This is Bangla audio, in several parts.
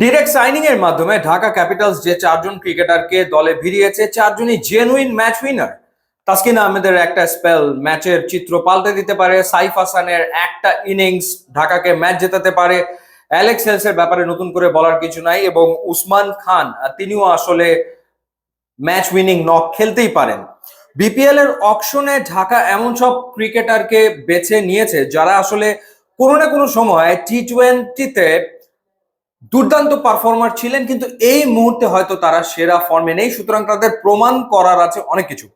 ডিরেক্ট সাইনিং এর মাধ্যমে ঢাকা ক্যাপিটালস যে চারজন ক্রিকেটারকে দলে ভিড়িয়েছে, চারজনই জেনুইন ম্যাচ উইনার তাসকিন আহমেদের একটা স্পেল ম্যাচের চিত্র পাল্টে দিতে পারে, সাইফ হাসানের একটা ইনিংস ঢাকাকে ম্যাচ জেতাতে পারে। অ্যালেক্স হেলসের ব্যাপারে নতুন করে বলার কিছু নাই এবং উসমান খান, তিনিও আসলে ম্যাচ উইনিং নক খেলতেই পারেন। বিপিএল এর অকশনে ঢাকা এমন সব ক্রিকেটারকে বেছে নিয়েছে যারা আসলে কোনো না কোনো সময় টি টোয়েন্টিতে দুর্দান্ত পারফর্মার ছিলেন, কিন্তু এই মুহূর্তে হয়তো তারা সেরা ফর্মে নেই, সুতরাং তাদের প্রমাণ করার আছে অনেক কিছু।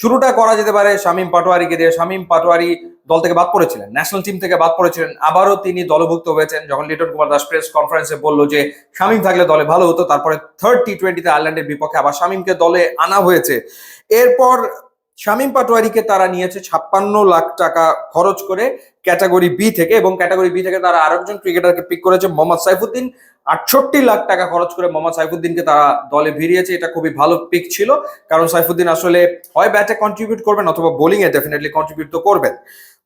শুরুটা করা যেতে পারে শামীম পাটোয়ারিকে দিয়ে। শামীম পাটোয়ারি দল থেকে বাদ পড়েছিলেন ন্যাশনাল টিম থেকে বাদ পড়েছিলেন। আবারও তিনি দলভুক্ত হয়েছেন যখন লিটন কুমার দাস প্রেস কনফারেন্সে বলল যে, শামীম থাকলে দলে ভালো হতো, তারপরে থার্ড টি টোয়েন্টিতে আয়ারল্যান্ডের বিপক্ষে আবার শামীমকে দলে আনা হয়েছে। এরপর শামীম পাটোয়ারিকে তারা নিয়েছে ছাপ্পান্ন লাখ টাকা খরচ করে ক্যাটাগরি বি থেকে এবং ক্যাটাগরি বি থেকে তারা আরেকজন ক্রিকেটারকে পিক করেছে মোহাম্মদ সাইফুদ্দিন। আটষট্টি লাখ টাকা খরচ করে মোহাম্মদ সাইফুদ্দিনকে তারা দলে ভিড়িয়েছে, এটা খুবই ভালো পিক ছিল। কারণ সাইফুদ্দিন আসলে হয় ব্যাটে কন্ট্রিবিউট করবেন অথবা বোলিংয়ে ডেফিনেটলি কন্ট্রিবিউট তো করবেন।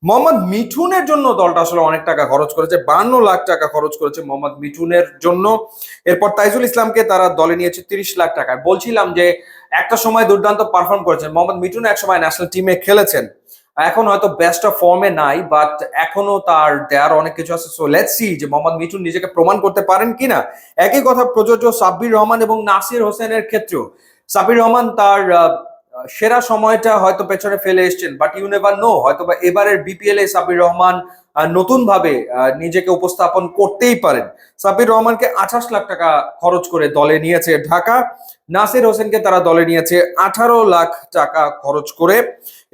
মোহাম্মদ মিঠুনের জন্য দলটা আসলে অনেক টাকা খরচ করেছে, বান্ন লাখ টাকা খরচ করেছে মোহাম্মদ মিঠুনের জন্য। এরপর তাইজুল ইসলামকে তারা দলে নিয়েছে তিরিশ লাখ টাকা। বলছিলাম যে একটা সময় দুর্দান্ত পারফর্ম করেছেন। মোহাম্মদ মিঠুন এক সময় ন্যাশনাল টিমে খেলেছেন। এখন হয়তো বেস্ট অফ ফর্মে নাই বাট এখনও তার দেয়ার অনেক কিছু আছে। সো লেটস সি যে মোহাম্মদ মিঠুন নিজেকে প্রমাণ করতে পারেন কিনা। একই কথা প্রযোজ্য সাব্বির রহমান এবং নাসির হোসেনের ক্ষেত্রেও। সাব্বির রহমান তার সেরা সময়টা হয়তো পেছনে ফেলে এসছেন বাট ইউ নেভার নো হয়তো বা এবারের বিপিএল এ সাবির রহমান নতুন ভাবে নিজেকে উপস্থাপন করতেই পারেন। সাবির রহমানকে আঠাশ লাখ টাকা খরচ করে দলে নিয়েছে ঢাকা, নাসির হোসেনকে তারা দলে নিয়েছে আঠারো লাখ টাকা খরচ করে।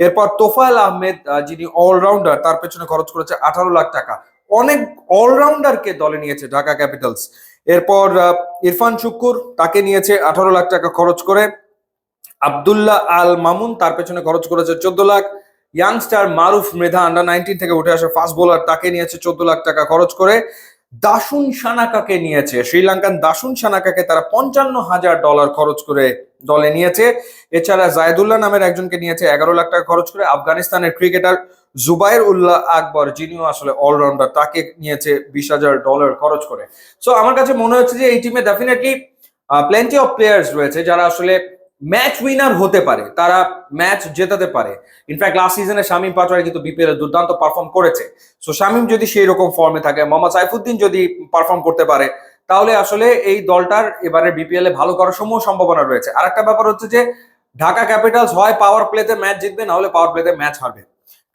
এরপর তোফায়েল আহমেদ যিনি অলরাউন্ডার তার পেছনে খরচ করেছে আঠারো লাখ টাকা। অনেক অলরাউন্ডারকে দলে নিয়েছে ঢাকা ক্যাপিটালস। এরপর ইরফান শুক্কুর, তাকে নিয়েছে আঠারো লাখ টাকা খরচ করে। আবদুল্লাহ আল মামুন তার পেছনে খরচ করেছে চোদ্দ lakh. Youngster Maruf Mridha under nineteen থেকে উঠে আসা ফাস্ট বোলার তাকে নিয়েছে চোদ্দ লাখ টাকা খরচ করে। দাসুন সানাকাকে নিয়েছে, শ্রীলঙ্কান দাসুন সানাকাকে তারা পঞ্চান্ন হাজার ডলার খরচ করে দলে নিয়েছে। এছাড়া জায়দুল্লাহ নামের একজনকে নিয়েছে এগারো লাখ টাকা খরচ করে। আফগানিস্তানের ক্রিকেটার জুবাইর উল্লাহ আকবর, যিনিও আসলে অলরাউন্ডার তাকে নিয়েছে বিশ হাজার ডলার খরচ করে। সো আমার কাছে মনে হচ্ছে যে এই টিমে ডেফিনেটলি প্লেন্টি অফ প্লেয়ার্স রয়েছে যারা আসলে ম্যাচ উইনার হতে পারে, তারা ম্যাচ জেতাতে পারে। ইনফ্যাক্ট লাস্ট সিজনে শামীম পাটোয়ারি কিন্তু বিপিএল দুর্দান্ত পারফর্ম করেছে। সো শামীম যদি সেই রকম ফর্মে থাকে, মোহাম্মদ সাইফুদ্দিন যদি পারফর্ম করতে পারে, তাহলে আসলে এই দলটার এবারে বিপিএল এ ভালো করার সমূহ সম্ভাবনা রয়েছে। আর একটা ব্যাপার হচ্ছে যে, ঢাকা ক্যাপিটালস হয় পাওয়ার প্লেতে ম্যাচ জিতবে, না হলে পাওয়ার প্লেতে ম্যাচ হারবে।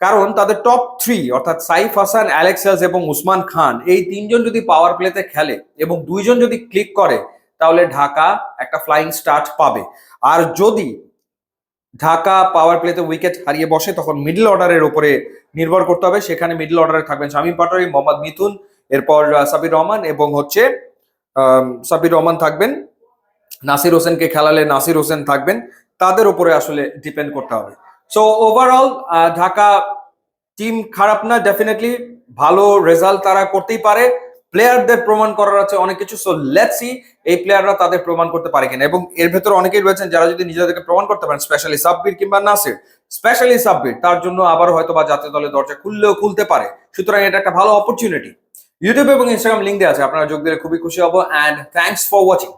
কারণ তাদের টপ থ্রি অর্থাৎ সাইফ হাসান অ্যালেক্সাস এবং উসমান খান, এই তিনজন যদি পাওয়ার প্লেতে খেলে এবং দুইজন যদি ক্লিক করে তাহলে ঢাকা একটা ফ্লাইং স্টার্ট পাবে। আর যদি ঢাকা পাওয়ার প্লেতে উইকেট হারিয়ে বসে, তখন মিডল অর্ডারের উপরে নির্ভর করতে হবে। সেখানে মিডল অর্ডারে থাকবেন শামীম পাটোয়ারি, মোহাম্মদ মিথুন, এরপর সাবির রহমান এবং হচ্ছে সাবির রহমান থাকবেন। নাসির হোসেনকে খেলালে নাসির হোসেন থাকবেন। তাদের উপরে আসলে ডিপেন্ড করতে হবে। সো ওভারঅল ঢাকা টিম খারাপ না ডেফিনেটলি ভালো রেজাল্ট তারা করতেই পারে। প্লেয়ারদের প্রমাণ করার আছে অনেক কিছু। সো লেটস সি এই প্লেয়াররা তাদের প্রমাণ করতে পারে কিনা। এবং এর ভেতরে অনেকেই রয়েছেন যারা যদি নিজেদেরকে প্রমাণ করতে পারেন স্পেশালি সাব্বির কিংবা নাসির। স্পেশালি সাব্বির, তার জন্য আবার হয়তো বা জাতীয় দলের দরজা খুললেও খুলতে পারে। সুতরাং এটা একটা ভালো অপরচুনিটি ইউটিউব এবং ইনস্টাগ্রাম লিঙ্ক দেওয়া আছে, আপনারা যোগ দিলে খুবই খুশি হব। And thanks for watching